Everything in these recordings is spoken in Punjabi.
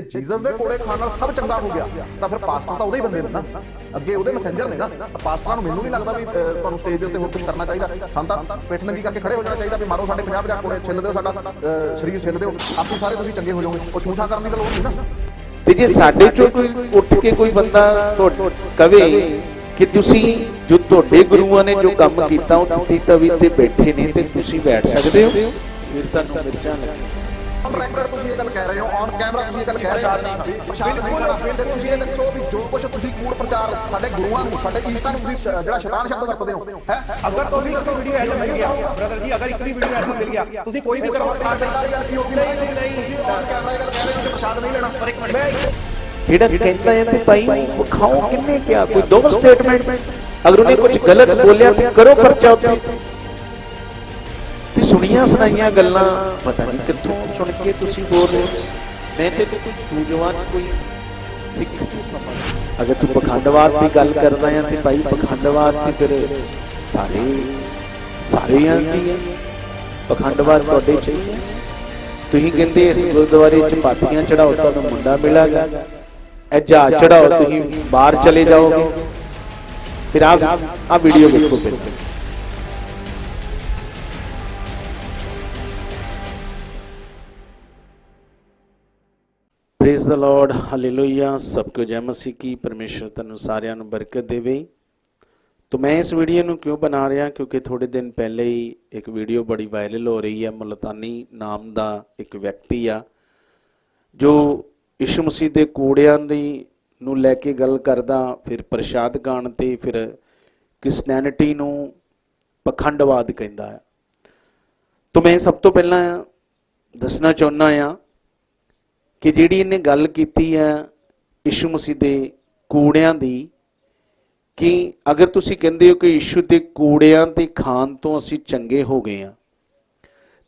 ਜੇ ਜੀਸਸ ਦੇ ਕੋਲੇ ਖਾਣ ਨਾਲ ਸਭ ਚੰਗਾ ਹੋ ਗਿਆ ਤਾਂ ਫਿਰ ਪਾਸਟਰ ਤਾਂ ਉਹਦੇ ਹੀ ਬੰਦੇ ਨੇ ਨਾ। ਅੱਗੇ ਉਹਦੇ ਮੈਸੇਂਜਰ ਨੇ ਨਾ ਤਾਂ ਪਾਸਟਰਾਂ ਨੂੰ ਮੈਨੂੰ ਨਹੀਂ ਲੱਗਦਾ ਵੀ ਤੁਹਾਨੂੰ ਸਟੇਜ ਦੇ ਉੱਤੇ ਹੋਰ ਕੁਝ ਕਰਨਾ ਚਾਹੀਦਾ। ਸਾਨੂੰ ਤਾਂ ਪਿੱਠ ਨੰਗੀ ਕਰਕੇ ਖੜੇ ਹੋ ਜਾਣਾ ਚਾਹੀਦਾ ਵੀ ਮਾਰੋ ਸਾਡੇ 50 50 ਕੋਲੇ ਛਿੱਲ ਦਿਓ ਸਾਡਾ ਸਰੀਰ ਛਿੱਲ ਦਿਓ। ਆਪੇ ਸਾਰੇ ਤੁਸੀਂ ਚੰਗੇ ਹੋ ਜਾਓਗੇ। ਉਹ ਛੂਛਾ ਕਰਨ ਦੀ ਤਾਂ ਲੋੜ ਨਹੀਂ ਨਾ। ਤੇ ਜੇ ਸਾਡੇ ਚੋਂ ਕੋਈ ਉੱਠ ਕੇ ਕੋਈ ਬੰਦਾ ਕਵੇ ਕਿ ਤੁਸੀਂ ਜੋ ਤੁਹਾਡੇ ਗੁਰੂਆਂ ਨੇ ਜੋ ਕੰਮ ਕੀਤਾ ਉਹ ਤੁਸੀਂ ਤਵੀ ਤੇ ਬੈਠੇ ਨੇ ਤੇ ਤੁਸੀਂ ਬੈਠ ਸਕਦੇ ਹੋ। ਫਿਰ ਤੁਹਾਨੂੰ ਮਿਰਚਾਂ ਲੱਗਣ ਔਨ ਰੈਕੋਰਡ ਤੁਸੀਂ ਇਹ ਗੱਲ ਕਹਿ ਰਹੇ ਹੋ ਔਨ ਕੈਮਰਾ ਤੁਸੀਂ ਇਹ ਗੱਲ ਕਹਿ ਰਹੇ ਹੋ ਜੀ ਪ੍ਰਸ਼ਾਦ ਨਹੀਂ ਖਾਣਾ ਤੇ ਤੁਸੀਂ ਇਹ ਦੱਸੋ ਵੀ ਜੋ ਕੁਝ ਤੁਸੀਂ ਕੂੜ ਪ੍ਰਚਾਰ ਸਾਡੇ ਗੁਰੂਆਂ ਨੂੰ ਸਾਡੇ ਈਸਟਾਂ ਨੂੰ ਤੁਸੀਂ ਸ਼- ਜਿਹੜਾ ਸ਼ੈਤਾਨ ਸ਼ਬਦ ਵਰਤਦੇ ਹੋ ਹੈ ਅਗਰ ਤੁਸੀਂ ਦੱਸੋ ਵੀਡੀਓ ਐਜਾ ਮਿਲ ਗਿਆ ਬ੍ਰਦਰ ਜੀ ਅਗਰ ਇੱਕ ਵੀ ਵੀਡੀਓ ਐਜਾ ਮਿਲ ਗਿਆ ਤੁਸੀਂ ਕੋਈ ਵੀ ਇਸ ਤੋਂ ਕਰੋ ਵੱਡਾ ਸਰਦਾਰ ਯਾਰ ਕੀ ਹੋਗੀ ਨਹੀਂ, ਨਹੀਂ, ਨਹੀਂ। ਤੁਸੀਂ ਔਨ ਕੈਮਰਾ ਇਹ ਗੱਲ ਕਹਿ ਰਹੇ ਹੋ ਕਿ ਪ੍ਰਸ਼ਾਦ ਨਹੀਂ ਲੈਣਾ ਮੈਂ ਜਿਹੜਾ ਕਹਿੰਦਾ ਹੈ ਤੇ ਭਾਈ ਵਿਖਾਓ ਕਿੰਨੇ ਕਿਹਾ ਕੋਈ ਦੋ ਸਟੇਟਮੈਂਟ ਅਗਰ ਉਹਨੇ ਕੁਝ ਗਲਤ ਬੋਲਿਆ ਤੇ ਕਰੋ ਪਰਚਾ ਉੱਤੇ ਤੇ ਸੁਣੀਆਂ ਸੁਣਾਈਆਂ ਗੱਲਾਂ, ਪਤਾ ਨਹੀਂ ਕਿੱਥੋਂ ਸੁਣ ਕੇ ਤੁਸੀਂ ਬੋਲ ਰਹੇ ਹੋ। ਮੈਂ ਤੇ ਕੋਈ ਸੂਝਵਾਨ ਕੋਈ ਸਿੱਖ ਨਹੀਂ ਸਮਝ ਅਗਰ ਤੂੰ ਪਖੰਡਵਾਦ ਦੀ ਗੱਲ ਕਰਦਾ ਹੈ ਤੇ ਭਾਈ ਪਖੰਡਵਾਦ ਤੇ ਫਿਰ ਸਾਰੇ ਸਾਰੇ ਆਂ। ਜੀ ਪਖੰਡਵਾਦ ਤੁਹਾਡੇ ਚ ਹੀ ਹੈ ਤੁਸੀਂ ਕਹਿੰਦੇ ਇਸ ਗੁਰਦੁਆਰੇ ਚ ਪਾਥੀਆਂ ਚੜਾਓ ਤੁਹਾਨੂੰ ਮੁੰਡਾ ਮਿਲਾਗਾ। ਇਹ ਜਹਾਜ਼ ਚੜਾਓ ਤੁਸੀਂ ਬਾਹਰ ਚਲੇ ਜਾਓਗੇ। ਫਿਰ ਆਪ ਆ ਵੀਡੀਓ ਦੇਖੋ ਫਿਰ। ਪ੍ਰੇਜ਼ ਦਾ ਲਾਰਡ ਹਾਲੇਲੂਇਆ ਸਭ ਕੋ ਜੈ ਮਸੀਹ ਕੀ ਪਰਮੇਸ਼ਰ ਤੁਹਾਨੂੰ ਸਾਰਿਆਂ ਨੂੰ ਬਰਕਤ ਦੇਵੇ। ਤੋ ਮੈਂ ਇਸ ਵੀਡੀਓ ਨੂੰ ਕਿਉਂ ਬਣਾ ਰਿਹਾ? ਕਿਉਂਕਿ ਥੋੜੇ ਦਿਨ ਪਹਿਲੇ ਹੀ ਇੱਕ ਵੀਡੀਓ ਬੜੀ ਵਾਇਰਲ ਹੋ ਰਹੀ ਹੈ। ਮੁਲਤਾਨੀ ਨਾਮ ਦਾ ਇੱਕ ਵਿਅਕਤੀ ਆ, ਜੋ ਯਿਸੂ ਮਸੀਹ ਦੇ ਕੂੜਿਆਂ ਦੀ ਨੂੰ ਲੈ ਕੇ ਗੱਲ ਕਰਦਾ, ਫਿਰ ਪ੍ਰਸ਼ਾਦ ਗਾਣ ਤੇ ਫਿਰ ਕ੍ਰਿਸਚੀਅਨਿਟੀ ਨੂੰ ਪਖੰਡਵਾਦ ਕਹਿੰਦਾ ਹੈ। ਤੋ ਮੈਂ ਸਭ ਤੋਂ ਪਹਿਲਾਂ ਦੱਸਣਾ ਚਾਹੁੰਦਾ ਆ ਕਿ ਜਿਹੜੀ ਇਹਨੇ ਗੱਲ ਕੀਤੀ ਹੈ ਯਿਸੂ ਮਸੀਹ ਦੇ ਕੂੜਿਆਂ ਦੀ, ਕਿ ਅਗਰ ਤੁਸੀਂ ਕਹਿੰਦੇ ਹੋ ਕਿ ਯਿਸੂ ਦੇ ਕੂੜਿਆਂ ਤੇ ਖਾਣ ਤੋਂ ਅਸੀਂ ਚੰਗੇ ਹੋ ਗਏ ਆ,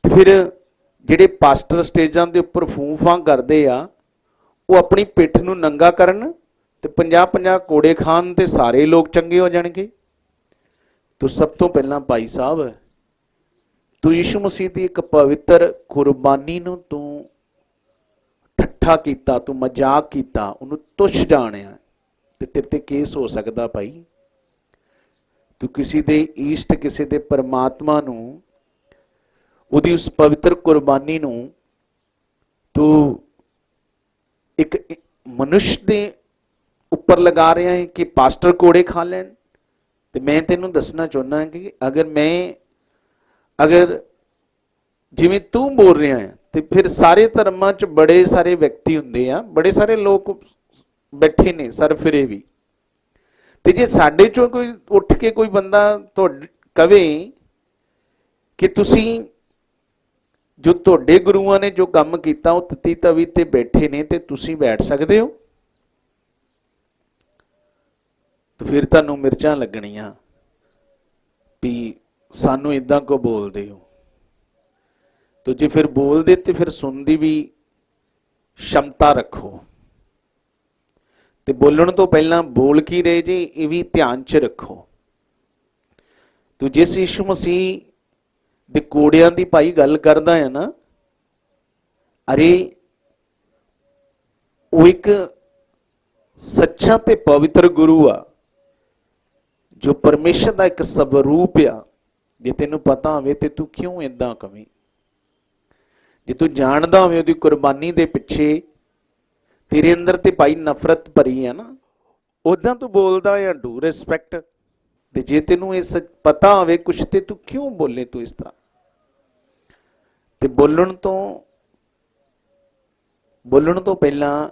ਤੇ ਫਿਰ ਜਿਹੜੇ ਪਾਸਟਰ ਸਟੇਜਾਂ ਦੇ ਉੱਪਰ ਫੂਫਾਂ ਕਰਦੇ ਆ, ਉਹ ਆਪਣੀ ਪਿੱਠ ਨੂੰ ਨੰਗਾ ਕਰਨ ਤੇ 50-50 ਕੋੜੇ ਖਾਣ ਤੇ ਸਾਰੇ ਲੋਕ ਚੰਗੇ ਹੋ ਜਾਣਗੇ? ਤੋ ਸਭ ਤੋਂ ਪਹਿਲਾਂ ਭਾਈ ਸਾਹਿਬ, ਤੂੰ ਯਿਸੂ ਮਸੀਹ ਦੀ ਇੱਕ ਪਵਿੱਤਰ ਕੁਰਬਾਨੀ ਨੂੰ ਤੂੰ ਠੱਠਾ ਕੀਤਾ, ਤੂੰ ਮਜ਼ਾਕ ਕੀਤਾ, ਉਹਨੂੰ ਤੁੱਛ ਜਾਣਿਆ। ਤੇ ਤੇਰੇ ਤੇ ਕੇਸ ਹੋ ਸਕਦਾ ਭਾਈ। ਤੂੰ ਕਿਸੇ ਦੇ ਈਸਟ ਕਿਸੇ ਦੇ ਪਰਮਾਤਮਾ ਨੂੰ, ਉਹਦੀ ਉਸ ਪਵਿੱਤਰ ਕੁਰਬਾਨੀ ਨੂੰ, ਤੂੰ ਇੱਕ ਮਨੁਸ਼ ਦੇ ਉੱਪਰ ਲਗਾ ਰਿਹਾ ਹੈ ਕਿ ਪਾਸਟਰ ਕੋੜੇ ਖਾ ਲੈਣ। ਤੇ ਮੈਂ ਤੈਨੂੰ ਦੱਸਣਾ ਚਾਹੁੰਦਾ ਕਿ ਅਗਰ ਮੈਂ, ਅਗਰ ਜਿਵੇਂ ਤੂੰ ਬੋਲ ਰਿਹਾ ਹੈ ਤੇ ਫਿਰ ਸਾਰੇ ਧਰਮਾਂ 'ਚ ਬੜੇ ਸਾਰੇ ਵਿਅਕਤੀ ਹੁੰਦੇ ਆ, ਬੜੇ ਸਾਰੇ ਲੋਕ ਬੈਠੇ ਨੇ ਸਰ ਫਿਰੇ ਵੀ। ਤੇ ਜੇ ਸਾਡੇ ਚੋਂ ਕੋਈ ਉੱਠ ਕੇ ਕੋਈ ਬੰਦਾ ਤੁਹਾਡੇ ਕਵੇ ਕਿ ਤੁਸੀਂ ਜੋ ਤੁਹਾਡੇ ਗੁਰੂਆਂ ਨੇ ਜੋ ਕੰਮ ਕੀਤਾ, ਉਹ ਤਤੀ ਤਵੀ ਤੇ ਬੈਠੇ ਨੇ ਤੇ ਤੁਸੀਂ ਬੈਠ ਸਕਦੇ ਹੋ? ਤੇ ਫਿਰ ਤੁਹਾਨੂੰ ਮਿਰਚਾਂ ਲੱਗਣੀਆਂ ਵੀ ਸਾਨੂੰ ਇਦਾਂ ਕੋ ਬੋਲਦੇ ਹੋ? ਤੋ ਜੇ ਫਿਰ ਬੋਲਦੇ ਤੇ ਫਿਰ ਸੁਣਦੀ ਵੀ ਸ਼ਮਤਾ ਰੱਖੋ। ਤੇ ਬੋਲਣ ਤੋਂ ਪਹਿਲਾਂ ਬੋਲ ਕੀ ਰਹੇ ਜੀ? ਇਹ ਵੀ ਧਿਆਨ 'ਚ ਰੱਖੋ। ਤੂੰ ਜਿਸ ਯਿਸੂ ਮਸੀਹ ਦੇ ਕੋੜਿਆਂ ਦੀ ਭਾਈ ਗੱਲ ਕਰਦਾ ਹੈ ਨਾ, ਅਰੇ ਉਹ ਇੱਕ ਸੱਚਾ ਤੇ ਪਵਿੱਤਰ ਗੁਰੂ ਆ, ਜੋ ਪਰਮੇਸ਼ਰ ਦਾ ਇੱਕ ਸਵਰੂਪ ਆ। ਜੇ ਤੈਨੂੰ ਪਤਾ ਹੋਵੇ ਤੇ ਤੂੰ ਕਿਉਂ ਇਦਾਂ ਕਵੇਂ? ਜੇ ਤੂੰ ਜਾਣਦਾ ਹੋਵੇ ਉਹਦੀ ਕੁਰਬਾਨੀ ਦੇ ਪਿੱਛੇ, ਤੇਰੇ ਅੰਦਰ ਤੇ ਭਾਈ ਨਫ਼ਰਤ ਭਰੀ ਹੈ ਨਾ ਉਦਾਂ ਤੂੰ ਬੋਲਦਾ ਜਾਂ ਡੂ ਰਿਸਪੈਕਟ। ਤੇ ਜੇ ਤੈਨੂੰ ਇਸ ਪਤਾ ਹੋਵੇ, ਕੁਛ ਤੇ ਤੂੰ ਕਿਉਂ ਬੋਲੇ ਤੂੰ ਇਸ ਤਰ੍ਹਾਂ? ਤੇ ਬੋਲਣ ਤੋਂ ਬੋਲਣ ਤੋਂ ਪਹਿਲਾਂ,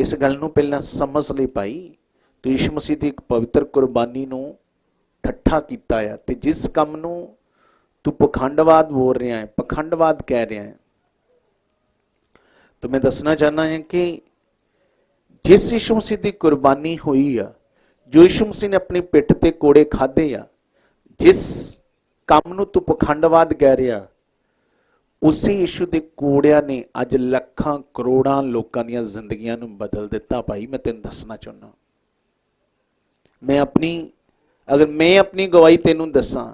ਇਸ ਗੱਲ ਨੂੰ ਪਹਿਲਾਂ ਸਮਝ ਲਈ ਭਾਈ, ਤੂੰ ਯਿਸੂ ਮਸੀਹ ਦੀ ਇੱਕ ਪਵਿੱਤਰ ਕੁਰਬਾਨੀ ਨੂੰ ਠੱਠਾ ਕੀਤਾ ਆ ਤੇ ਜਿਸ ਕੰਮ ਨੂੰ ਤੂੰ ਪਖੰਡਵਾਦ ਬੋਲ ਰਿਹਾ ਹੈ, ਪਖੰਡਵਾਦ ਕਹਿ ਰਿਹਾ ਹੈ। ਤਾਂ ਮੈਂ ਦੱਸਣਾ ਚਾਹਨਾ ਹਾਂ ਕਿ ਜਿਸ ਯਿਸੂ ਮਸੀਹ ਦੀ ਕੁਰਬਾਨੀ ਹੋਈ ਆ, ਜੋ ਯਿਸੂ ਮਸੀਹ ਨੇ ਆਪਣੀ ਪਿੱਠ ਤੇ ਕੋੜੇ ਖਾਦੇ ਆ, ਜਿਸ ਕੰਮ ਨੂੰ ਤੂੰ ਪਖੰਡਵਾਦ ਕਹਿ ਰਿਹਾ, ਉਸੇ ਯਿਸੂ ਦੇ ਕੋੜਿਆਂ ਨੇ ਅੱਜ ਲੱਖਾਂ ਕਰੋੜਾਂ ਲੋਕਾਂ ਦੀਆਂ ਜ਼ਿੰਦਗੀਆਂ ਨੂੰ ਬਦਲ ਦਿੱਤਾ। ਭਾਈ, ਮੈਂ ਤੈਨੂੰ ਦੱਸਣਾ ਚਾਹੁੰਦਾ ਮੈਂ ਆਪਣੀ, ਅਗਰ ਮੈਂ ਆਪਣੀ ਗਵਾਹੀ ਤੈਨੂੰ ਦੱਸਾਂ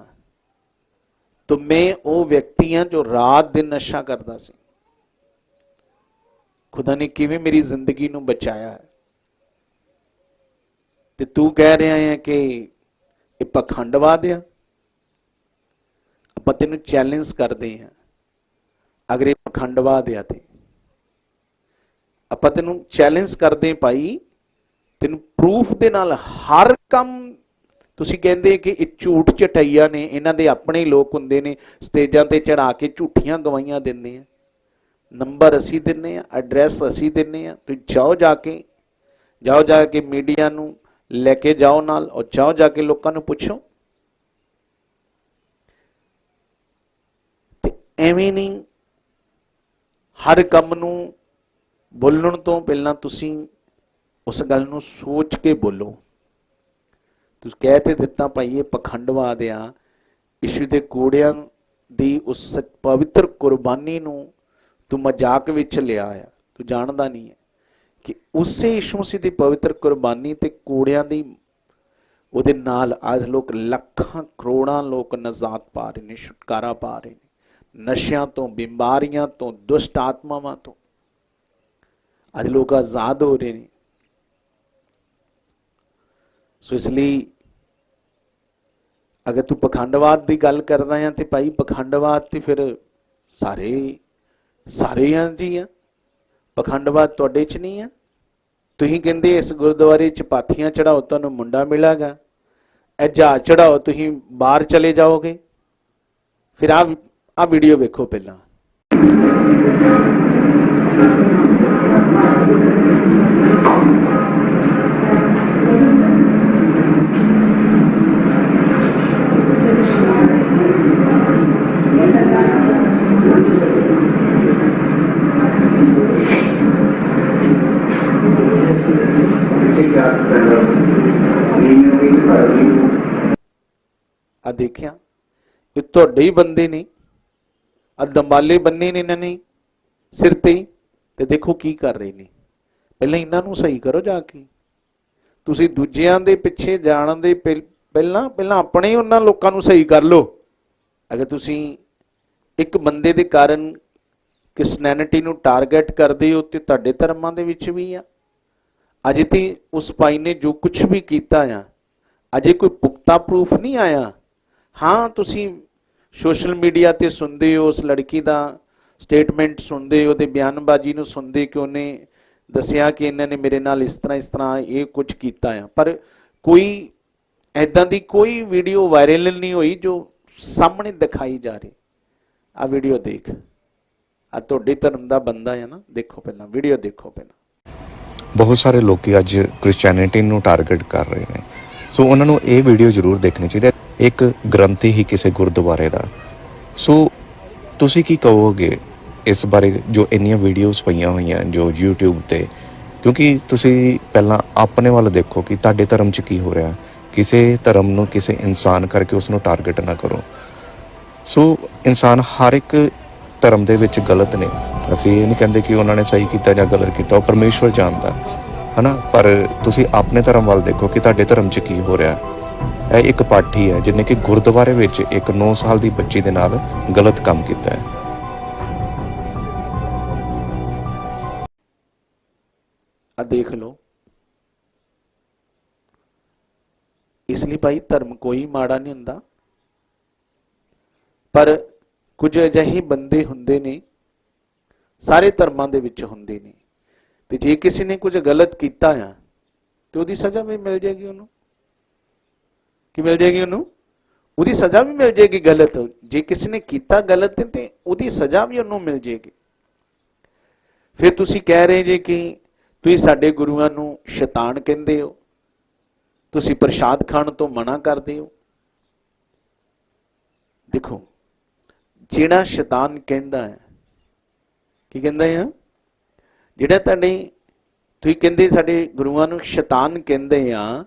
ਤਾਂ ਮੈਂ ਉਹ ਵਿਅਕਤੀ ਹਾਂ ਜੋ ਰਾਤ ਦਿਨ ਨਸ਼ਾ ਕਰਦਾ ਸੀ। ਖੁਦਾ ਨੇ ਕਿਵੇਂ ਮੇਰੀ ਜ਼ਿੰਦਗੀ ਨੂੰ ਬਚਾਇਆ ਹੈ। ਤੇ ਤੂੰ ਕਹਿ ਰਿਹਾ ਹੈ ਕਿ ਇਹ ਪਖੰਡਵਾਦ ਆ ਆਪਾਂ ਤੈਨੂੰ ਚੈਲੰਜ ਕਰਦੇ ਹਾਂ। ਅਗਰ ਇਹ ਪਖੰਡਵਾਦ ਆ ਤੇ। ਆਪਾਂ ਤੈਨੂੰ ਚੈਲੰਜ ਕਰਦੇ ਹਾਂ ਭਾਈ, ਤੈਨੂੰ ਪ੍ਰੂਫ ਦੇ ਨਾਲ ਹਰ ਕੰਮ ਤੁਸੀਂ ਕਹਿੰਦੇ ਕਿ ਇਹ ਝੂਠ ਚਟਈਆ ਨੇ, ਇਹਨਾਂ ਦੇ ਆਪਣੇ ਲੋਕ ਹੁੰਦੇ ਨੇ, ਸਟੇਜਾਂ ਤੇ ਚੜਾ ਕੇ ਝੂਠੀਆਂ ਗਵਾਹੀਆਂ ਦਿੰਦੇ ਆ। ਨੰਬਰ ਅਸੀਂ ਦਿੰਨੇ ਆ, ਐਡਰੈਸ ਅਸੀਂ ਦਿੰਨੇ ਆ, ਤੁਸੀਂ ਜਾਓ ਜਾ ਕੇ, ਜਾਓ ਜਾ ਕੇ ਮੀਡੀਆ ਨੂੰ ਲੈ ਕੇ ਜਾਓ ਨਾਲ, ਔਰ ਜਾਓ ਜਾ ਕੇ ਲੋਕਾਂ ਨੂੰ ਪੁੱਛੋ। ਤੇ ਐਵੇਂ ਨਹੀਂ, ਹਰ ਕੰਮ ਨੂੰ ਬੋਲਣ ਤੋਂ ਪਹਿਲਾਂ ਤੁਸੀਂ ਉਸ ਗੱਲ ਨੂੰ ਸੋਚ ਕੇ ਬੋਲੋ। ਤੁਸੀਂ ਕਹਿ ਤੇ ਦਿੱਤਾ ਭਾਈ ਇਹ ਪਖੰਡਵਾਦ ਆ ਯਿਸੂ ਦੇ ਕੋੜਿਆਂ ਦੀ ਉਸ ਪਵਿੱਤਰ ਕੁਰਬਾਨੀ ਨੂੰ ਤੂੰ ਮਜ਼ਾਕ ਵਿੱਚ ਲਿਆ ਆ, ਤੂੰ ਜਾਣਦਾ ਨਹੀਂ ਹੈ ਕਿ ਉਸੇ ਯਿਸੂ ਮਸੀਹ ਦੀ ਪਵਿੱਤਰ ਕੁਰਬਾਨੀ ਤੇ ਕੋੜਿਆਂ ਦੀ ਉਹਦੇ ਨਾਲ ਅੱਜ ਲੋਕ ਲੱਖਾਂ ਕਰੋੜਾਂ ਲੋਕ ਨਜ਼ਾਤ ਪਾ ਰਹੇ ਨੇ, ਛੁਟਕਾਰਾ ਪਾ ਰਹੇ ਨੇ, ਨਸ਼ਿਆਂ ਤੋਂ, ਬਿਮਾਰੀਆਂ ਤੋਂ, ਦੁਸ਼ਟ ਆਤਮਾਵਾਂ ਤੋਂ। ਅੱਜ ਲੋਕ ਆਜ਼ਾਦ ਹੋ ਰਹੇ ਨੇ। ਸੋ ਇਸ ਲਈ ਅਗਰ ਤੂੰ ਪਖੰਡਵਾਦ ਦੀ ਗੱਲ ਕਰਦਾ ਹੈ ਤੇ ਭਾਈ ਪਖੰਡਵਾਦ ਤੇ ਫਿਰ ਸਾਰੇ ਸਾਰੇ ਆਂ ਜੀ ਆ। ਪਖੰਡਵਾਦ ਤੁਹਾਡੇ 'ਚ ਨਹੀਂ ਆ। ਤੁਸੀਂ ਕਹਿੰਦੇ ਇਸ ਗੁਰਦੁਆਰੇ 'ਚ ਪਾਥੀਆਂ ਚੜਾਓ, ਤੁਹਾਨੂੰ ਮੁੰਡਾ ਮਿਲਾਗਾ। ਇਹ ਜਹਾਜ਼ ਚੜਾਓ, ਤੁਸੀਂ ਬਾਹਰ ਚਲੇ ਜਾਓਗੇ। ਫਿਰ ਆ ਆ ਵੀਡੀਓ ਵੇਖੋ ਪਹਿਲਾਂ। ਤੁਹਾਡੇ ਹੀ ਬੰਦੇ ਨੇ ਆ ਬੰਨੇ ਨੇ ਇਹਨਾਂ ਨੇ ਸਿਰ ਤੇ ਹੀ, ਤੇ ਦੇਖੋ ਕੀ ਕਰ ਰਹੇ ਨੇ। ਪਹਿਲਾਂ ਇਹਨਾਂ ਨੂੰ ਸਹੀ ਕਰੋ ਜਾ ਕੇ। ਤੁਸੀਂ ਦੂਜਿਆਂ ਦੇ ਪਿੱਛੇ ਜਾਣ ਦੇ ਪਹਿ- ਪਹਿਲਾਂ ਪਹਿਲਾਂ ਆਪਣੇ ਉਹਨਾਂ ਲੋਕਾਂ ਨੂੰ ਸਹੀ ਕਰ ਲਓ। ਅਗਰ ਤੁਸੀਂ ਇੱਕ ਬੰਦੇ ਦੇ ਕਾਰਨ ਕ੍ਰਿਸਚੀਅਨਿਟੀ ਨੂੰ ਟਾਰਗੇਟ ਕਰਦੇ ਹੋ ਤੇ ਤੁਹਾਡੇ ਧਰਮਾਂ ਦੇ ਵਿੱਚ ਵੀ ਆ। ਅਜੇ ਤੇ ਉਸ ਭਾਈ ਨੇ ਜੋ ਕੁਝ ਵੀ ਕੀਤਾ ਆ ਅਜੇ ਕੋਈ ਪੁਖਤਾ ਪ੍ਰੂਫ ਨਹੀਂ ਆਇਆ। ਹਾਂ ਤੁਸੀਂ ਸੋਸ਼ਲ ਮੀਡੀਆ ਤੇ ਸੁਣਦੇ ਹੋ, ਉਸ ਲੜਕੀ ਦਾ ਸਟੇਟਮੈਂਟ ਸੁਣਦੇ ਉਹਦੇ ਬਿਆਨਬਾਜ਼ੀ ਨੂੰ ਸੁਣਦੇ ਕਿ ਉਹਨੇ ਦੱਸਿਆ ਕਿ ਇਹਨਾਂ ਨੇ ਮੇਰੇ ਨਾਲ ਇਸ ਤਰ੍ਹਾਂ ਇਸ ਤਰ੍ਹਾਂ ਇਹ ਕੁਝ ਕੀਤਾ ਆ। ਪਰ ਕੋਈ ਐਦਾਂ ਦੀ ਕੋਈ ਵੀਡੀਓ ਵਾਇਰਲ ਨਹੀਂ ਹੋਈ ਜੋ ਸਾਹਮਣੇ ਦਿਖਾਈ ਜਾ ਰਹੀ। ਆ ਵੀਡੀਓ ਦੇਖ। ਆ ਤੁਹਾਡੇ ਧਰਮ ਦਾ ਬੰਦਾ ਹੈ ਨਾ, ਦੇਖੋ ਪਹਿਲਾਂ, ਵੀਡੀਓ ਦੇਖੋ ਪਹਿਲਾਂ। ਬਹੁਤ ਸਾਰੇ ਲੋਕੀ ਅੱਜ ਕ੍ਰਿਸਚੀਅਨਿਟੀ ਨੂੰ ਟਾਰਗੇਟ ਕਰ ਰਹੇ ਨੇ। ਸੋ ਉਹਨਾਂ ਨੂੰ ਇਹ ਵੀਡੀਓ ਜ਼ਰੂਰ ਦੇਖਣੀ ਚਾਹੀਦੀ ਹੈ। ਇੱਕ ਗ੍ਰੰਥ ਹੀ ਕਿਸੇ ਗੁਰਦੁਆਰੇ ਦਾ। ਸੋ ਤੁਸੀਂ ਕੀ ਕਹੋਗੇ ਇਸ ਬਾਰੇ ਜੋ ਇੰਨੀਆਂ ਵੀਡੀਓਜ਼ ਪਈਆਂ ਹੋਈਆਂ ਜੋ YouTube ਤੇ? ਕਿਉਂਕਿ ਤੁਸੀਂ ਪਹਿਲਾਂ ਆਪਣੇ ਵੱਲ ਦੇਖੋ ਕਿ ਤੁਹਾਡੇ ਧਰਮ 'ਚ ਕੀ ਹੋ ਰਿਹਾ। ਕਿਸੇ ਧਰਮ ਨੂੰ ਕਿਸੇ ਇਨਸਾਨ ਕਰਕੇ ਉਸ ਨੂੰ ਟਾਰਗੇਟ ਨਾ ਕਰੋ। ਸੋ ਇਨਸਾਨ ਹਰ ਇੱਕ ਧਰਮ ਦੇ ਵਿੱਚ ਗਲਤ ਨੇ। ਅਸੀਂ ਇਹ ਨਹੀਂ ਕਹਿੰਦੇ ਕਿ ਉਹਨਾਂ ਨੇ ਸਹੀ ਕੀਤਾ ਜਾਂ ਗਲਤ ਕੀਤਾ, ਉਹ ਪਰਮੇਸ਼ਵਰ ਜਾਣਦਾ। ਹਨਾ? ਪਰ ਤੁਸੀਂ ਆਪਣੇ ਧਰਮ ਵੱਲ ਦੇਖੋ ਕਿ ਤੁਹਾਡੇ ਧਰਮ 'ਚ ਕੀ ਹੋ ਰਿਹਾ। ਇਹ ਇੱਕ ਪਾਠੀ ਹੈ ਜਿਹਨੇ ਕਿ ਗੁਰਦੁਆਰੇ ਵਿੱਚ ਇੱਕ 9 ਸਾਲ ਦੀ ਬੱਚੀ ਦੇ ਨਾਲ ਗਲਤ ਕੰਮ ਕੀਤਾ ਹੈ। ਆ ਦੇਖ ਲਓ। ਇਸ ਲਈ ਭਾਈ ਧਰਮ ਕੋਈ ਮਾੜਾ ਨਹੀਂ ਹੁੰਦਾ। ਪਰ ਕੁਝ ਅਜਿਹੇ ਬੰਦੇ ਹੁੰਦੇ ਨੇ, ਸਾਰੇ ਧਰਮਾਂ ਦੇ ਵਿੱਚ ਹੁੰਦੇ ਨੇ। ਤੇ ਜੇ ਕਿਸੇ ਨੇ ਕੁਝ ਗਲਤ ਕੀਤਾ ਆ, ਤੇ ਉਹਦੀ ਸਜ਼ਾ ਵੀ ਮਿਲ ਜਾਏਗੀ ਉਹਨੂੰ। ਕੀ ਮਿਲ ਜਾਏਗੀ ਉਹਨੂੰ? ਉਹਦੀ ਸਜ਼ਾ ਵੀ ਮਿਲ ਜਾਏਗੀ ਗਲਤ। ਜੇ ਕਿਸੇ ਨੇ ਕੀਤਾ ਗਲਤ ਤੇ ਉਹਦੀ ਸਜ਼ਾ ਵੀ ਉਹਨੂੰ ਮਿਲ ਜਾਏਗੀ। ਫਿਰ ਤੁਸੀਂ ਕਹਿ ਰਹੇ ਜੇ ਕਿ ਤੁਸੀਂ ਸਾਡੇ ਗੁਰੂਆਂ ਨੂੰ ਸ਼ੈਤਾਨ ਕਹਿੰਦੇ ਹੋ। ਤੁਸੀਂ ਪ੍ਰਸ਼ਾਦ ਖਾਣ ਤੋਂ ਮਨਾ ਕਰਦੇ ਹੋ। ਦੇਖੋ, ਜਿਹੜਾ ਸ਼ੈਤਾਨ ਕਹਿੰਦਾ ਹੈ, ਕੀ ਕਹਿੰਦਾ ਹੈ? ਜਿਹੜਾ ਤੁਹਾਡੇ ਤੁਸੀਂ ਕਹਿੰਦੇ ਸਾਡੇ ਗੁਰੂਆਂ ਨੂੰ ਸ਼ੈਤਾਨ ਕਹਿੰਦੇ ਆ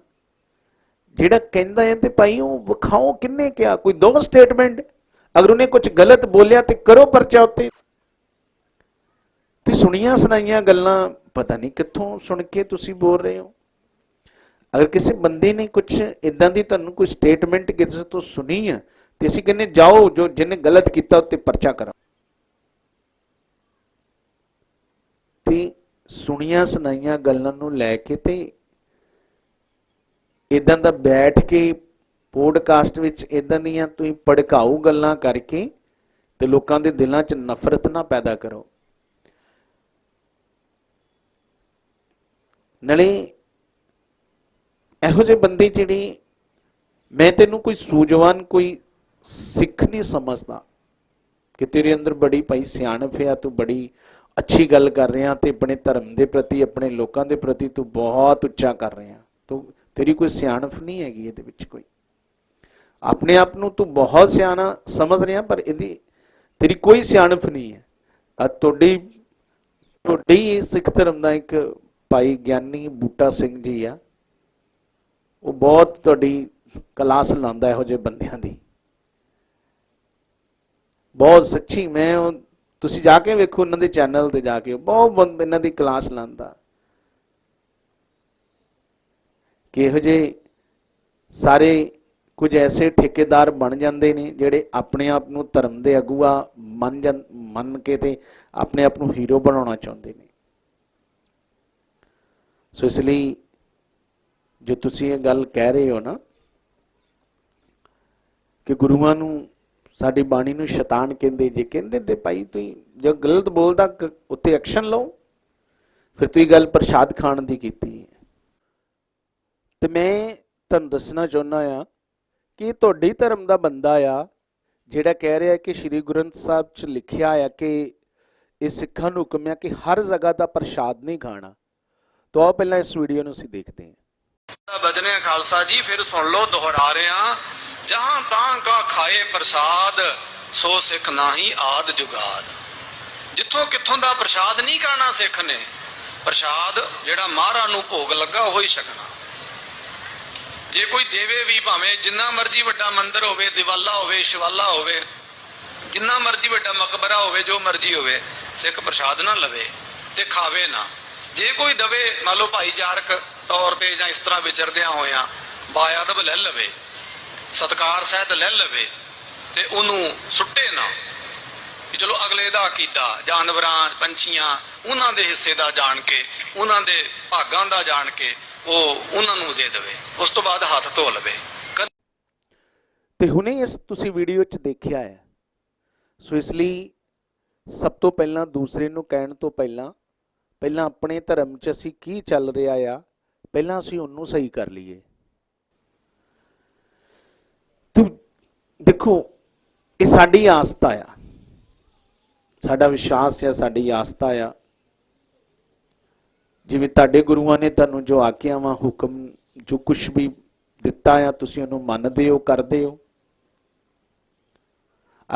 ਜਿਹੜਾ ਕਹਿੰਦਾ ਹੈ ਤੇ ਭਾਈ ਉਹ ਵਿਖਾਓ ਕਿੰਨੇ ਕਿਹਾ? ਕੋਈ ਦੋ ਸਟੇਟਮੈਂਟ ਅਗਰ ਉਹਨੇ ਕੁਝ ਗਲਤ ਬੋਲਿਆ ਤੇ ਕਰੋ ਪਰਚਾ ਉੱਤੇ। ਤੁਸੀਂ ਸੁਣੀਆਂ ਸੁਣਾਈਆਂ ਗੱਲਾਂ, ਪਤਾ ਨਹੀਂ ਕਿੱਥੋਂ ਸੁਣ ਕੇ ਤੁਸੀਂ ਬੋਲ ਰਹੇ ਹੋ। ਅਗਰ ਕਿਸੇ ਬੰਦੇ ਨੇ ਕੁਝ ਇਦਾਂ ਦੀ ਤੁਹਾਨੂੰ ਕੋਈ ਸਟੇਟਮੈਂਟ ਕਿਸੇ ਤੋਂ ਸੁਣੀ ਹੈ ਤੇ ਅਸੀਂ ਕਹਿੰਦੇ ਜਾਓ, ਜੋ ਜਿਹਨੇ ਗਲਤ ਕੀਤਾ ਉੱਤੇ ਪਰਚਾ ਕਰੋ ਤੇ ਸੁਣੀਆਂ ਸੁਣਾਈਆਂ ਗੱਲਾਂ ਨੂੰ ਲੈ ਕੇ ਤੇ ਇਦਾਂ ਦਾ ਬੈਠ ਕੇ ਪੋਡਕਾਸਟ ਵਿੱਚ ਇਦਾਂ ਦੀਆਂ ਤੁਸੀਂ ਭੜਕਾਊ ਗੱਲਾਂ ਕਰਕੇ ਤੇ ਲੋਕਾਂ ਦੇ ਦਿਲਾਂ 'ਚ ਨਫ਼ਰਤ ਨਾ ਪੈਦਾ ਕਰੋ। ਨਾਲੇ ਇਹੋ ਜਿਹੇ ਬੰਦੇ ਜਿਹੜੇ ਮੈਂ ਤੈਨੂੰ ਕੋਈ ਸੂਝਵਾਨ ਕੋਈ ਸਿੱਖ ਨਹੀਂ ਸਮਝਦਾ ਕਿ ਤੇਰੇ ਅੰਦਰ ਬੜੀ ਭਾਈ ਸਿਆਣਪ ਆ ਤੂੰ ਬੜੀ ਅੱਛੀ ਗੱਲ ਕਰ ਰਿਹਾ ਤੇ ਆਪਣੇ ਧਰਮ ਦੇ ਪ੍ਰਤੀ, ਆਪਣੇ ਲੋਕਾਂ ਦੇ ਪ੍ਰਤੀ ਤੂੰ ਬਹੁਤ ਉੱਚਾ ਕਰ ਰਿਹਾ। ਤੂੰ ਤੇਰੀ ਕੋਈ ਸਿਆਣਪ ਨਹੀਂ ਹੈਗੀ ਇਹਦੇ ਵਿੱਚ ਕੋਈ। ਆਪਣੇ ਆਪ ਨੂੰ ਤੂੰ ਬਹੁਤ ਸਿਆਣਾ ਸਮਝ ਰਿਹਾ, ਪਰ ਇਹਦੀ ਤੇਰੀ ਕੋਈ ਸਿਆਣਪ ਨਹੀਂ ਹੈ। ਆ ਤੁਹਾਡੀ ਤੁਹਾਡੀ ਸਿੱਖ ਧਰਮ ਦਾ ਇੱਕ ਭਾਈ ਗਿਆਨੀ ਬੂਟਾ ਸਿੰਘ ਜੀ ਆ। ਉਹ ਬਹੁਤ ਤੁਹਾਡੀ ਕਲਾਸ ਲਾਉਂਦਾ ਇਹੋ ਜਿਹੇ ਬੰਦਿਆਂ ਦੀ। ਬਹੁਤ ਸੱਚੀ, ਮੈਂ ਉਹ- ਤੁਸੀਂ ਜਾ ਕੇ ਵੇਖੋ ਉਹਨਾਂ ਦੇ ਚੈਨਲ ਤੇ ਜਾ ਕੇ ਬਹੁਤ ਇਹਨਾਂ ਦੀ ਕਲਾਸ ਲਾਉਂਦਾ। ਕਿ ਇਹੋ ਜਿਹੇ ਸਾਰੇ ਕੁਝ ਐਸੇ ਠੇਕੇਦਾਰ ਬਣ ਜਾਂਦੇ ਨੇ ਜਿਹੜੇ ਆਪਣੇ ਆਪ ਨੂੰ ਧਰਮ ਦੇ ਅਗੂਆ ਮੰਨ ਜਾਂ ਮੰਨ ਕੇ ਤੇ ਆਪਣੇ ਆਪ ਨੂੰ ਹੀਰੋ ਬਣਾਉਣਾ ਚਾਹੁੰਦੇ ਨੇ। ਸੋ ਇਸ ਲਈ ਜੋ ਤੁਸੀਂ ਇਹ ਗੱਲ ਕਹਿ ਰਹੇ ਹੋ ਨਾ, ਕਿ ਗੁਰੂਆਂ ਨੂੰ ਸਾਡੀ ਬਾਣੀ ਨੂੰ ਸ਼ੈਤਾਨ ਕਹਿੰਦੇ, ਜੇ ਕਹਿੰਦੇ ਤੇ ਭਾਈ ਤੁਸੀਂ ਜੋ ਗਲਤ ਬੋਲਦਾ ਕ- ਉੱਤੇ ਐਕਸ਼ਨ ਲਓ, ਫਿਰ ਤੁਸੀਂ ਗੱਲ ਪ੍ਰਸ਼ਾਦ ਖਾਣ ਦੀ ਕੀਤੀ ਹੈ। ਤੇ ਮੈਂ ਤੁਹਾਨੂੰ ਦੱਸਣਾ ਚਾਹੁੰਦਾ ਆ ਕਿ ਤੁਹਾਡੀ ਧਰਮ ਦਾ ਬੰਦਾ ਆ, ਜਿਹੜਾ ਕਹਿ ਰਿਹਾ ਕਿ ਸ੍ਰੀ ਗੁਰੂ ਸਾਹਿਬ 'ਚ ਲਿਖਿਆ ਆ ਕਿ ਇਹ ਸਿੱਖਾਂ ਨੂੰ ਹੁਕਮ ਆ ਕਿ ਹਰ ਜਗ੍ਹਾ ਦਾ ਪ੍ਰਸ਼ਾਦ ਨਹੀਂ ਖਾਣਾ। ਤੋਂ ਆਓ ਪਹਿਲਾਂ ਇਸ ਵੀਡੀਓ ਨੂੰ ਅਸੀਂ ਦੇਖਦੇ ਹਾਂ। ਦਾ ਬਚਨੇ ਖਾਲਸਾ ਜੀ, ਫਿਰ ਸੁਣ ਲਓ, ਦੁਹਰਾ ਰਿਹਾ ਜਹਾਂ ਤਾਂ ਕਾ ਖਾਏ ਪ੍ਰਸਾਦ, ਸੋ ਸਿੱਖ ਨਾਹੀ ਆਦ ਜੁਗਾਦ। ਜਿੱਥੋਂ ਕਿੱਥੋਂ ਦਾ ਪ੍ਰਸਾਦ ਨਹੀਂ ਖਾਣਾ ਸਿੱਖ ਨੇ, ਪ੍ਰਸਾਦ ਜਿਹੜਾ ਮਹਾਰਾ ਨੂੰ ਭੋਗ ਲੱਗਾ, ਉਹ ਹੀ ਛਕਣਾ। ਜੇ ਕੋਈ ਦੇਵੇ ਵੀ ਭਾਵੇਂ ਜਿੰਨਾ ਮਰਜ਼ੀ ਵੱਡਾ ਮੰਦਿਰ ਹੋਵੇ, ਦਿਵਾਲਾ ਹੋਵੇ, ਸ਼ਿਵਾਲਾ ਹੋਵੇ, ਜਿੰਨਾ ਮਰਜ਼ੀ ਵੱਡਾ ਮਕਬਰਾ ਹੋਵੇ, ਜੋ ਮਰਜ਼ੀ ਹੋਵੇ, ਸਿੱਖ ਪ੍ਰਸਾਦ ਨਾ ਲਵੇ ਤੇ ਖਾਵੇ ਨਾ। ਜੇ ਕੋਈ ਦਵੇ, ਮੰਨ ਲਓ ਭਾਈਚਾਰਕ ਤੌਰ ਤੇ ਜਾਂ ਇਸ ਤਰ੍ਹਾਂ ਵਿਚਰਦਿਆਂ ਹੋਇਆਂ ਬਾਇਆਦਬ ਲੈ ਲਵੇ, ਸਤਕਾਰ ਸਹਿਤ ਲੈ ਲਵੇ ਤੇ ਉਹਨੂੰ ਸੁੱਟੇ ਨਾ ਕਿ ਚਲੋ ਅਗਲੇ ਦਾ ਕੀਤਾ ਜਾਨਵਰਾਂ, ਪੰਛੀਆਂ, ਉਹਨਾਂ ਦੇ ਹਿੱਸੇ ਦਾ ਜਾਣ ਕੇ, ਉਹਨਾਂ ਦੇ ਭਾਗਾਂ ਦਾ ਜਾਣ ਕੇ ਉਹ ਉਹਨਾਂ ਨੂੰ ਦੇ ਦੇਵੇ, ਉਸ ਤੋਂ ਬਾਅਦ ਹੱਥ ਧੋ ਲਵੇ। ਕਦੇ ਤੇ ਹੁਣੇ ਇਸ ਤੁਸੀਂ ਵੀਡੀਓ 'ਚ ਦੇਖਿਆ ਹੈ। ਸੋ ਇਸ ਲਈ ਸਭ ਤੋਂ ਪਹਿਲਾਂ ਦੂਸਰੇ ਨੂੰ ਕਹਿਣ ਤੋਂ ਪਹਿਲਾਂ ਪਹਿਲਾਂ ਆਪਣੇ ਧਰਮ 'ਚ ਅਸੀਂ ਕੀ ਚੱਲ ਰਿਹਾ ਆ, ਪਹਿਲਾਂ ਅਸੀਂ ਉਹਨੂੰ ਸਹੀ ਕਰ ਲਈਏ। ਤੂੰ ਦੇਖੋ, ਇਹ ਸਾਡੀ ਆਸਥਾ ਆ। ਸਾਡਾ ਵਿਸ਼ਵਾਸ ਆ, ਸਾਡੀ ਆਸਥਾ ਆ। ਜਿਵੇਂ ਤੁਹਾਡੇ ਗੁਰੂਆਂ ਨੇ ਤੁਹਾਨੂੰ ਜੋ ਆਕਿਆਵਾਂ ਹੁਕਮ ਜੋ ਕੁਝ ਵੀ ਦਿੱਤਾ ਆ, ਤੁਸੀਂ ਉਹਨੂੰ ਮੰਨਦੇ ਹੋ, ਕਰਦੇ ਹੋ।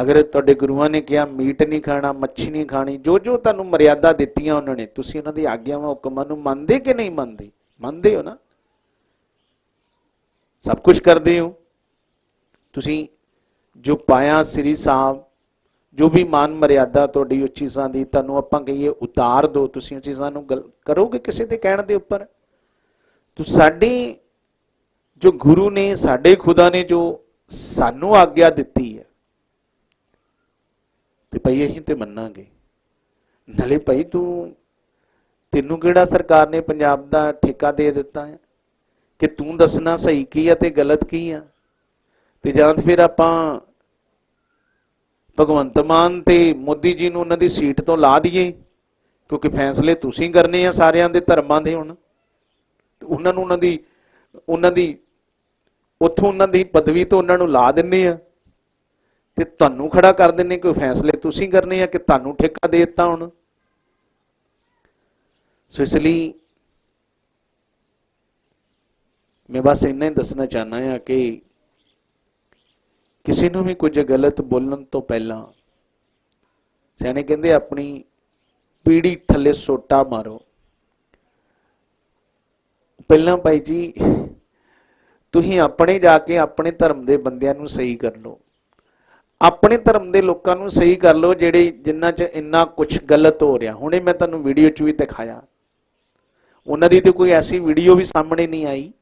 ਅਗਰ ਤੁਹਾਡੇ ਗੁਰੂਆਂ ਨੇ ਕਿਹਾ, ਮੀਟ ਨਹੀਂ ਖਾਣਾ, ਮੱਛੀ ਨਹੀਂ ਖਾਣੀ ਜੋ ਜੋ ਤੁਹਾਨੂੰ ਮਰਿਆਦਾ ਦਿੱਤੀਆਂ ਉਹਨਾਂ ਨੇ, ਤੁਸੀਂ ਉਹਨਾਂ ਦੀ ਆਗਿਆਵਾਂ ਹੁਕਮਾਂ ਨੂੰ ਮੰਨਦੇ ਕਿ ਨਹੀਂ ਮੰਨਦੇ? ਮੰਨਦੇ ਹੋ ਨਾ? ਸਭ ਕੁਝ ਕਰਦੇ ਹੋ। ਤੁਸੀਂ ਜੋ ਪਾਇਆ ਸ੍ਰੀ ਸਾਹਿਬ ਜੋ ਵੀ ਮਾਨ ਮਰਿਆਦਾ ਤੁਹਾਡੀ ਉਹ ਚੀਜ਼ਾਂ ਦੀ ਤੁਹਾਨੂੰ ਆਪਾਂ ਕਹੀਏ ਉਤਾਰ ਦਿਓ ਤੁਸੀਂ ਉਹ ਚੀਜ਼ਾਂ ਨੂੰ ਗਲ- ਕਰੋਗੇ ਕਿਸੇ ਦੇ ਕਹਿਣ ਦੇ ਉੱਪਰ? ਤੂੰ ਸਾਡੀ ਜੋ ਗੁਰੂ ਨੇ, ਸਾਡੇ ਖੁਦਾ ਨੇ ਜੋ ਸਾਨੂੰ ਆਗਿਆ ਦਿੱਤੀ ਹੈ, ਤੇ ਭਈ ਅਸੀਂ ਤੇ ਮੰਨਾਂਗੇ। ਨਾਲੇ ਭਾਈ ਤੂੰ, ਤੈਨੂੰ ਕਿਹੜਾ ਸਰਕਾਰ ਨੇ ਪੰਜਾਬ ਦਾ ਠੇਕਾ ਦੇ ਦਿੱਤਾ ਹੈ? ਕਿ ਤੂੰ ਦੱਸਣਾ ਸਹੀ ਕੀ ਹੈ ਤੇ ਗਲਤ ਕੀ ਹੈ? ਤੇ ਜਾਂ ਫਿਰ ਆਪਾਂ ਭਗਵੰਤ ਮਾਨ ਤੇ ਮੋਦੀ ਜੀ ਨੂੰ ਉਹਨਾਂ ਦੀ ਸੀਟ ਤੋਂ ਲਾ ਦਈਏ, ਕਿਉਂਕਿ ਫੈਸਲੇ ਤੁਸੀਂ ਕਰਨੇ ਆ ਸਾਰਿਆਂ ਦੇ ਧਰਮਾਂ ਦੇ ਹੁਣ। ਤੇ ਉਹਨਾਂ ਨੂੰ ਉਹਨਾਂ ਦੀ ਉਹਨਾਂ ਦੀ, ਉੱਥੋਂ ਉਹਨਾਂ ਦੀ ਪਦਵੀ ਤੋਂ ਉਹਨਾਂ ਨੂੰ ਲਾ ਦਿੰਨੇ ਆ। ਤੇ ਤੁਹਾਨੂੰ ਖੜਾ ਕਰ ਦਿੰਨੇ ਕੋਈ ਫੈਸਲੇ ਤੁਸੀਂ ਕਰਨੇ ਆ ਕਿ ਤੁਹਾਨੂੰ ਠੇਕਾ ਦੇ ਦਿੱਤਾ ਹੁਣ। ਸੋ ਇਸ ਲਈ ਮੈਂ ਬਸ ਇੰਨਾ ਹੀ ਦੱਸਣਾ ਚਾਹਨਾ ਹਾਂ ਕਿ ਕਿਸੇ ਨੂੰ ਵੀ ਕੁਝ ਗਲਤ ਬੋਲਣ ਤੋਂ ਪਹਿਲਾਂ ਸਿਆਣੇ ਕਹਿੰਦੇ ਆਪਣੀ ਪੀੜੀ ਥੱਲੇ ਸੋਟਾ ਮਾਰੋ। ਪਹਿਲਾਂ ਭਾਈ ਜੀ, ਤੁਸੀਂ ਆਪਣੇ ਜਾ ਕੇ ਆਪਣੇ ਧਰਮ ਦੇ ਬੰਦਿਆਂ ਨੂੰ ਸਹੀ ਕਰ ਲਓ। ਆਪਣੇ ਧਰਮ ਦੇ ਲੋਕਾਂ ਨੂੰ ਸਹੀ ਕਰ ਲਓ ਜਿਹੜੇ ਜਿਨ੍ਹਾਂ 'ਚ ਇੰਨਾ ਕੁਝ ਗਲਤ ਹੋ ਰਿਹਾ। ਹੁਣੇ ਮੈਂ ਤੁਹਾਨੂੰ ਵੀਡੀਓ 'ਚ ਵੀ ਦਿਖਾਇਆ। ਉਹਨਾਂ ਦੀ ਤੇ ਕੋਈ ਐਸੀ ਵੀਡੀਓ ਵੀ ਸਾਹਮਣੇ ਨਹੀਂ ਆਈ।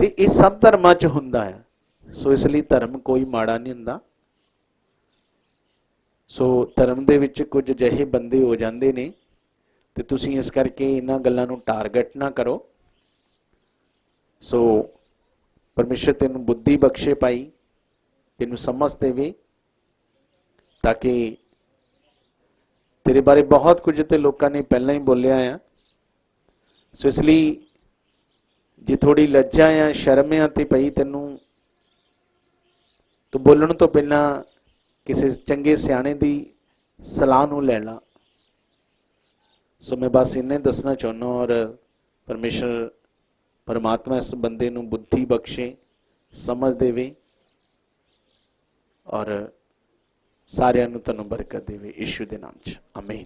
ਤੇ ਇਹ ਸਭ ਧਰਮਾਂ 'ਚ ਹੁੰਦਾ ਹੈ। ਸੋ ਇਸ ਲਈ ਧਰਮ ਕੋਈ ਮਾੜਾ ਨਹੀਂ ਹੁੰਦਾ। ਸੋ ਧਰਮ ਦੇ ਵਿੱਚ ਕੁਝ ਅਜਿਹੇ ਬੰਦੇ ਹੋ ਜਾਂਦੇ ਨੇ, ਤੇ ਤੁਸੀਂ ਇਸ ਕਰਕੇ ਇਹਨਾਂ ਗੱਲਾਂ ਨੂੰ ਟਾਰਗੇਟ ਨਾ ਕਰੋ। ਸੋ ਪਰਮੇਸ਼ਰ ਤੈਨੂੰ ਬੁੱਧੀ ਬਖਸ਼ੇ ਪਾਈ ਤੈਨੂੰ ਸਮਝ ਦੇਵੇ, ਤਾਂ ਕਿ ਤੇਰੇ ਬਾਰੇ ਬਹੁਤ ਕੁਝ ਤੇ ਲੋਕਾਂ ਨੇ ਪਹਿਲਾਂ ਹੀ ਬੋਲਿਆ ਆ। ਸੋ ਇਸ ਲਈ ਜੇ ਥੋੜੀ ਲੱਜਾ ਆ ਸ਼ਰਮ ਆ ਤੇ ਪਈ ਤੈਨੂੰ ਤੂੰ ਬੋਲਣ ਤੋਂ ਪਹਿਲਾਂ ਕਿਸੇ ਚੰਗੇ ਸਿਆਣੇ ਦੀ ਸਲਾਹ ਨੂੰ ਲੈ ਲਾ। ਸੋ ਮੈਂ ਬਸ ਇੰਨੇ ਦੱਸਣਾ ਚਾਹੁੰਦਾ ਔਰ ਪਰਮੇਸ਼ਰ ਪਰਮਾਤਮਾ ਇਸ ਬੰਦੇ ਨੂੰ ਬੁੱਧੀ ਬਖਸ਼ੇ, ਸਮਝ ਦੇਵੇ ਔਰ ਸਾਰਿਆਂ ਨੂੰ ਤੈਨੂੰ ਬਰਕਤ ਦੇਵੇ। ਯਿਸੂ ਦੇ ਨਾਮ 'ਚ। ਆਮੀਨ